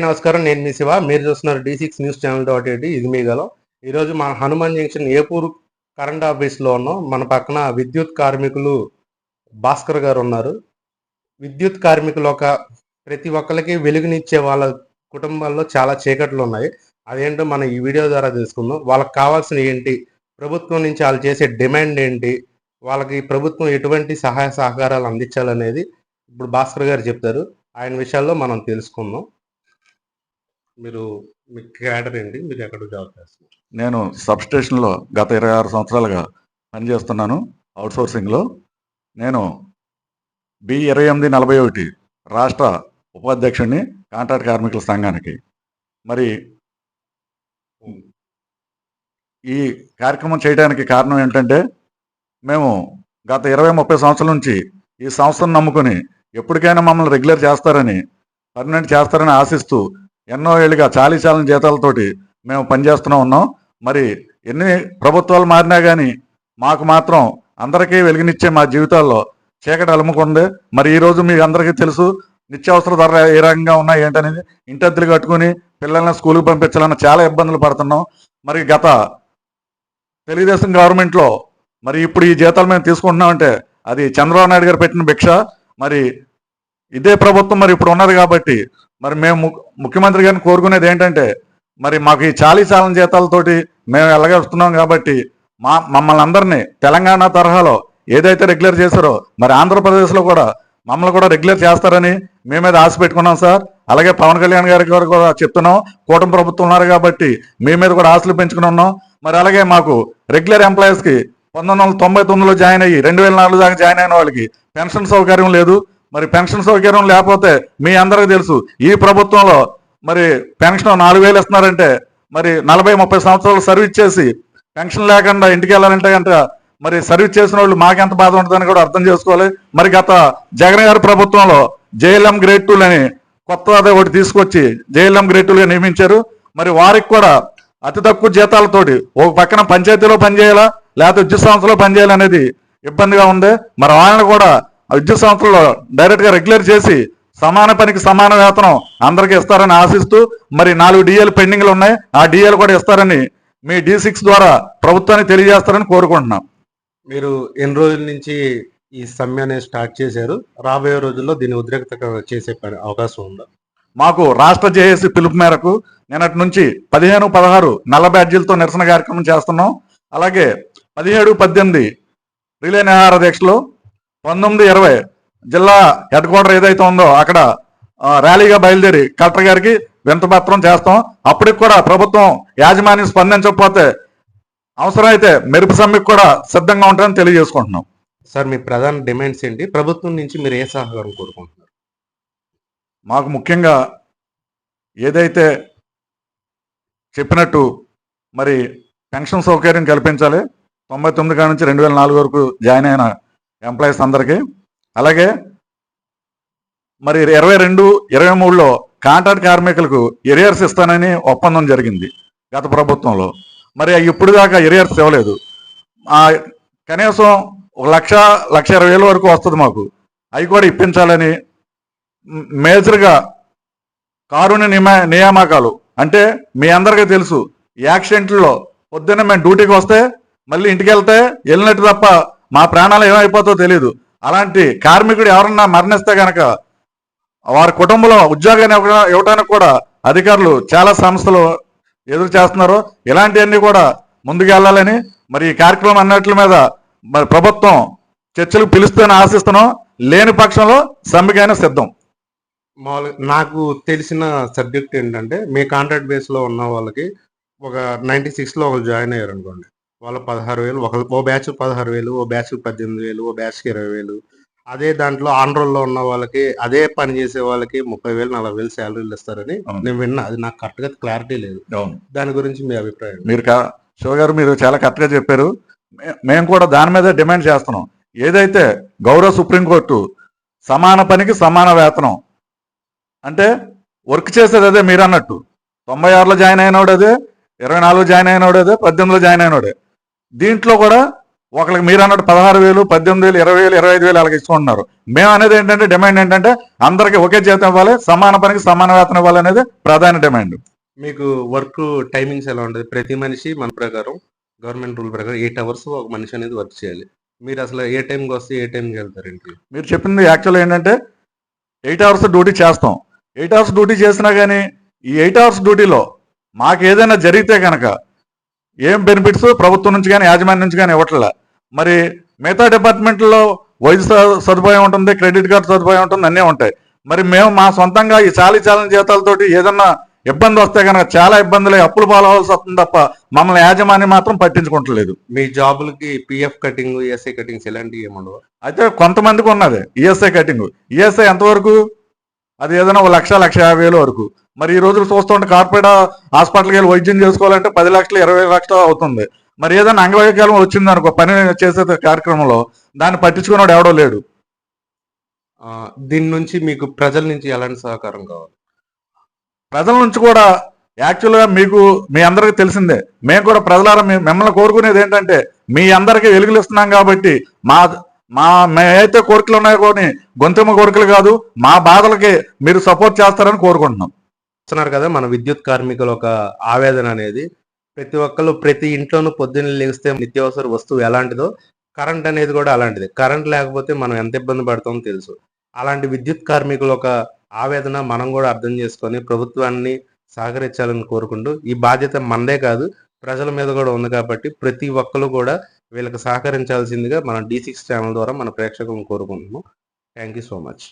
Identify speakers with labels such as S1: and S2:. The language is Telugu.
S1: నమస్కారం. నేను మీ శివ. మీరు చూస్తున్నారు D six news channel dot eight ఇది మీ గలం ఈరోజు మన హనుమాన్ జంక్షన్ ఏపూర్ కరెంట్ ఆఫీస్లో ఉన్నాం. మన పక్కన విద్యుత్ కార్మికులు భాస్కర్ గారు ఉన్నారు. విద్యుత్ కార్మికులు ఒక ప్రతి ఒక్కరికి వెలుగునిచ్చే వాళ్ళ కుటుంబాల్లో చాలా చీకట్లు ఉన్నాయి. అదేంటో మనం ఈ వీడియో ద్వారా తెలుసుకుందాం. వాళ్ళకి కావాల్సిన ఏంటి? ప్రభుత్వం నుంచి వాళ్ళు చేసే డిమాండ్ ఏంటి? వాళ్ళకి ప్రభుత్వం ఎటువంటి సహాయ సహకారాలు అందించాలనేది ఇప్పుడు భాస్కర్ గారు చెప్తారు. ఆయన విషయాల్లో మనం తెలుసుకుందాం. మీరు మీ క్యాడర్ ఏంటి? మీరు ఎక్కడ జాబ్ చేస్తున్నారు?
S2: నేను సబ్ స్టేషన్లో గత ఇరవై ఆరు సంవత్సరాలుగా పనిచేస్తున్నాను అవుట్సోర్సింగ్లో. నేను బి ఇరవై ఎనిమిది నలభై ఒకటి రాష్ట్ర ఉపాధ్యక్షుడిని కాంట్రాక్ట్ కార్మికుల సంఘానికి. మరి ఈ కార్యక్రమం చేయడానికి కారణం ఏంటంటే మేము గత ఇరవై ముప్పై సంవత్సరాల నుంచి ఈ సంస్థను నమ్ముకొని ఎప్పటికైనా మమ్మల్ని రెగ్యులర్ చేస్తారని పర్మనెంట్ చేస్తారని ఆశిస్తూ ఎన్నో ఏళ్ళుగా చాలీచాలని జీతాలతోటి మేము పనిచేస్తూనే ఉన్నాం. మరి ఎన్ని ప్రభుత్వాలు మారినా కానీ మాకు మాత్రం అందరికీ వెలుగునిచ్చే మా జీవితాల్లో చీకటి అలుముకుంది. మరి ఈరోజు మీకు అందరికీ తెలుసు నిత్యావసర ధర ఏ రకంగా ఉన్నాయి ఏంటనేది. ఇంటద్దులు కట్టుకుని పిల్లల్ని స్కూల్కి పంపించాలన్న చాలా ఇబ్బందులు పడుతున్నాం. మరి గత తెలుగుదేశం గవర్నమెంట్లో మరి ఇప్పుడు ఈ జీతాలు మేము తీసుకుంటున్నామంటే అది చంద్రబాబు నాయుడు గారు పెట్టిన భిక్ష. మరి ఇదే ప్రభుత్వం మరి ఇప్పుడు ఉన్నది కాబట్టి మరి మేము ముఖ్యమంత్రి గారిని కోరుకునేది ఏంటంటే మరి మాకు ఈ చాలీ చాలని జీతాలతోటి మేము వెళ్ళగలుగుతున్నాం కాబట్టి మా మమ్మల్ని అందరినీ తెలంగాణ తరహాలో ఏదైతే రెగ్యులర్ చేశారో మరి ఆంధ్రప్రదేశ్లో కూడా మమ్మల్ని కూడా రెగ్యులర్ చేస్తారని మేము మీద ఆశ పెట్టుకున్నాం సార్. అలాగే పవన్ కళ్యాణ్ గారి గారు కూడా చెప్తున్నాం. కూటమి ప్రభుత్వం ఉన్నారు కాబట్టి మీ మీద కూడా ఆశలు పెంచుకుని ఉన్నాం. మరి అలాగే మాకు రెగ్యులర్ ఎంప్లాయీస్కి పంతొమ్మిది వందల తొంభై తొమ్మిదిలో జాయిన్ అయ్యి రెండు వేల నాలుగు దాకా జాయిన్ అయిన వాళ్ళకి పెన్షన్ సౌకర్యం లేదు. మరి పెన్షన్ సౌకర్యం లేకపోతే మీ అందరికీ తెలుసు ఈ ప్రభుత్వంలో మరి పెన్షన్ నాలుగు వేలు ఇస్తున్నారంటే మరి నలభై ముప్పై సంవత్సరాలు సర్వీస్ చేసి పెన్షన్ లేకుండా ఇంటికి వెళ్ళాలంటే కనుక మరి సర్వీస్ చేసిన వాళ్ళు మాకెంత బాధ ఉంటుందని కూడా అర్థం చేసుకోవాలి. మరి గత జగన్ గారి ప్రభుత్వంలో జేఎల్ఎం గ్రేడ్ టూలు అని కొత్త అదే ఒకటి తీసుకొచ్చి జేఎల్ఎం గ్రేడ్ టూలుగా నియమించారు. మరి వారికి కూడా అతి తక్కువ జీతాలతోటి ఒక పక్కన పంచాయతీలో పనిచేయాలా లేకపోతే విద్యుత్ సంస్థలో పనిచేయాలనేది ఇబ్బందిగా ఉంది. మరి వాళ్ళని కూడా ఆ విద్యుత్ సంస్థలో డైరెక్ట్గా రెగ్యులర్ చేసి సమాన పనికి సమాన వేతనం అందరికీ ఇస్తారని ఆశిస్తూ మరి నాలుగు డిఏలు పెండింగ్లు ఉన్నాయి. ఆ డిఏలు కూడా ఇస్తారని మీ డి సిక్స్ ద్వారా ప్రభుత్వానికి తెలియజేస్తారని కోరుకుంటున్నాం.
S1: మీరు ఎన్ని రోజుల నుంచి ఈ సమ్మె అనేది స్టార్ట్ చేశారు? రాబోయే రోజుల్లో దీన్ని ఉద్రిక్తత చేసే అవకాశం ఉందా?
S2: మాకు రాష్ట్ర జేఏసీ పిలుపు మేరకు నిన్నటి నుంచి పదిహేను పదహారు నల్ల బ్యాడ్జీలతో నిరసన కార్యక్రమం చేస్తున్నాం. అలాగే పదిహేడు పద్దెనిమిది రిలే నిహార దీక్షలు పంతొమ్మిది ఇరవై జిల్లా హెడ్ క్వార్టర్ ఏదైతే ఉందో అక్కడ ర్యాలీగా బయలుదేరి కలెక్టర్ గారికి వింతపత్రం చేస్తాం. అప్పటికి కూడా ప్రభుత్వం యాజమాన్యం స్పందించకపోతే అవసరమైతే మెరుపు సమ్మెకు కూడా సిద్ధంగా ఉంటారని తెలియజేసుకుంటున్నాం.
S1: సార్ మీ ప్రధాన డిమాండ్స్ ఏంటి? ప్రభుత్వం నుంచి మీరు ఏ సహకారం కోరుకుంటున్నారు?
S2: మాకు ముఖ్యంగా ఏదైతే చెప్పినట్టు మరి పెన్షన్ సౌకర్యం కల్పించాలి తొంభై తొమ్మిది కాడ నుంచి రెండు వేల నాలుగు వరకు జాయిన్ అయిన ఎంప్లాయీస్ అందరికీ. అలాగే మరి ఇరవై రెండు ఇరవై మూడులో కాంట్రాక్ట్ కార్మికులకు ఎరియర్స్ ఇస్తానని ఒప్పందం జరిగింది గత ప్రభుత్వంలో. మరి ఇప్పుడు దాకా ఎరియర్స్ ఇవ్వలేదు. కనీసం ఒక లక్ష లక్ష ఇరవై వేల వరకు వస్తుంది మాకు. అవి కూడా ఇప్పించాలని మేజర్గా కారుణ్య నియమ నియామకాలు అంటే మీ అందరికీ తెలుసు యాక్సిడెంట్లో పొద్దున్న మేము డ్యూటీకి వస్తే మళ్ళీ ఇంటికి వెళ్తే వెళ్ళినట్టు తప్ప మా ప్రాణాలు ఏమైపోతో తెలియదు అలాంటి కార్మికుడు ఎవరన్నా మరణిస్తే గనక వారి కుటుంబంలో ఉద్యోగాన్ని ఇవ్వడానికి కూడా అధికారులు చాలా సంస్థలు ఎదురు చేస్తున్నారు. ఇలాంటివన్నీ కూడా ముందుకు వెళ్ళాలని మరి ఈ కార్యక్రమం అన్నట్ల మీద మరి ప్రభుత్వం చర్చలు పిలుస్తూనే ఆశిస్తున్నాం. లేని పక్షంలో సమ్మెకైనా సిద్ధం.
S1: మామూలుగా నాకు తెలిసిన సబ్జెక్ట్ ఏంటంటే మీ కాంట్రాక్ట్ బేస్లో ఉన్న వాళ్ళకి ఒక నైంటీ సిక్స్లో ఒక ఒకరు జాయిన్ అయ్యారు అనుకోండి వాళ్ళు పదహారు వేలు ఒక ఓ బ్యాచ్ పదహారు వేలు ఓ బ్యాచ్ పద్దెనిమిది వేలు ఓ బ్యాచ్ ఇరవై వేలు. అదే దాంట్లో ఆన్ రోల్లో ఉన్న వాళ్ళకి అదే పని చేసే వాళ్ళకి ముప్పై వేలు నలభై వేలు శాలరీలు ఇస్తారని. నేను విన్నా. అది నాకు కరెక్ట్గా క్లారిటీ లేదు. దాని గురించి మీ అభిప్రాయం?
S2: మీరు శివ గారు మీరు చాలా కరెక్ట్గా చెప్పారు. మే- మేము కూడా దాని మీద డిమాండ్ చేస్తున్నాం. ఏదైతే గౌరవ సుప్రీంకోర్టు సమాన పనికి సమాన వేతనం అంటే వర్క్ చేసేది అదే మీరు అన్నట్టు. తొంభై ఆరులో జాయిన్ అయినోడు అదే ఇరవై నాలుగులో జాయిన్ అయినోడు అదే పద్దెనిమిదిలో జాయిన్ అయినోడే. దీంట్లో కూడా ఒకరికి మీరు అన్నట్టు పదహారు వేలు పద్దెనిమిది వేలు ఇరవై వేలు ఇరవై ఐదు వేలు అలాగే ఇచ్చుకుంటున్నారు మేము అనేది ఏంటంటే డిమాండ్ ఏంటంటే అందరికీ ఒకే జీతం ఇవ్వాలి సమాన పనికి సమాన వేతనం ఇవ్వాలి అనేది ప్రధాన డిమాండ్
S1: మీకు వర్క్ టైమింగ్స్ ఎలా ఉంటుంది ప్రతి మనిషి మన ప్రకారం గవర్నమెంట్ రూల్ ప్రకారం ఎయిట్ అవర్స్ ఒక మనిషి అనేది వర్క్ చేయాలి. మీరు అసలు ఏ టైంకి వస్తే ఏ టైంకి వెళ్తారు ఇంటికి?
S2: మీరు చెప్పింది యాక్చువల్ ఏంటంటే ఎయిట్ అవర్స్ డ్యూటీ చేస్తాం. ఎయిట్ అవర్స్ డ్యూటీ చేసినా కానీ ఈ ఎయిట్ అవర్స్ డ్యూటీలో మాకు ఏదైనా జరిగితే కనుక ఏం బెనిఫిట్స్ ప్రభుత్వం నుంచి కానీ యాజమాన్యం నుంచి కానీ ఇవ్వట్లే. మరి మిగతా డిపార్ట్మెంట్లో వైద్య సదుపాయం ఉంటుంది క్రెడిట్ కార్డు సదుపాయం ఉంటుంది అన్నీ ఉంటాయి. మరి మేము మా సొంతంగా ఈ చాలీ చాలని జీతాలతోటి ఏదన్నా ఇబ్బంది వస్తే కనుక చాలా ఇబ్బందులు అప్పులు పాలవలసి వస్తుంది తప్ప మమ్మల్ని యాజమాన్యం మాత్రం పట్టించుకుంటలేదు.
S1: మీ జాబులకి పిఎఫ్ కటింగ్ ఈఎస్ఐ కటింగ్స్ ఇలాంటివి ఏముండవు
S2: అయితే కొంతమందికి ఉన్నది ఈఎస్ఐ కటింగ్ ఈఎస్ఐ ఎంతవరకు? అది ఏదైనా ఒక లక్ష లక్ష యాభై వేలు వరకు. మరి ఈ రోజులు చూస్తుంటే కార్పొరేట్ హాస్పిటల్కి వెళ్ళి వైద్యం చేసుకోవాలంటే పది లక్షలు ఇరవై లక్షలు అవుతుంది. మరి ఏదైనా అంగవైకల్యం వచ్చింది అనుకో పని చేసే కార్యక్రమంలో దాన్ని పట్టించుకున్నాడు ఎవడో లేడు.
S1: దీని నుంచి మీకు ప్రజల నుంచి ఎలాంటి సహకారం కావాలి?
S2: ప్రజల నుంచి కూడా యాక్చువల్గా మీకు మీ అందరికీ తెలిసిందే. మేము కూడా ప్రజలారా మిమ్మల్ని కోరుకునేది ఏంటంటే మీ అందరికీ వెలుగులు ఇస్తున్నాం కాబట్టి మా మా మేమైతే కోరికలు ఉన్నాయో కొన్ని గొంతెమ్మ కోరికలు కాదు మా బాధలకి మీరు సపోర్ట్ చేస్తారని కోరుకుంటున్నాం.
S1: చూస్తున్నారు కదా మన విద్యుత్ కార్మికుల ఒక ఆవేదన అనేది. ప్రతి ఒక్కరు ప్రతి ఇంట్లోనూ పొద్దున్న లేస్తే నిత్యావసర వస్తువు ఎలాంటిదో కరెంట్ అనేది కూడా అలాంటిది. కరెంట్ లేకపోతే మనం ఎంత ఇబ్బంది పడతామో తెలుసు. అలాంటి విద్యుత్ కార్మికుల ఒక ఆవేదన మనం కూడా అర్థం చేసుకొని ప్రభుత్వాన్ని సహకరించాలని కోరుకుంటూ ఈ బాధ్యత మనదే కాదు ప్రజల మీద కూడా ఉంది కాబట్టి ప్రతి ఒక్కరు కూడా వీళ్ళకి సహకరించాల్సిందిగా మనం డీ సిక్స్ ఛానల్ ద్వారా మన ప్రేక్షకులను కోరుకుంటున్నాము. Thank you so much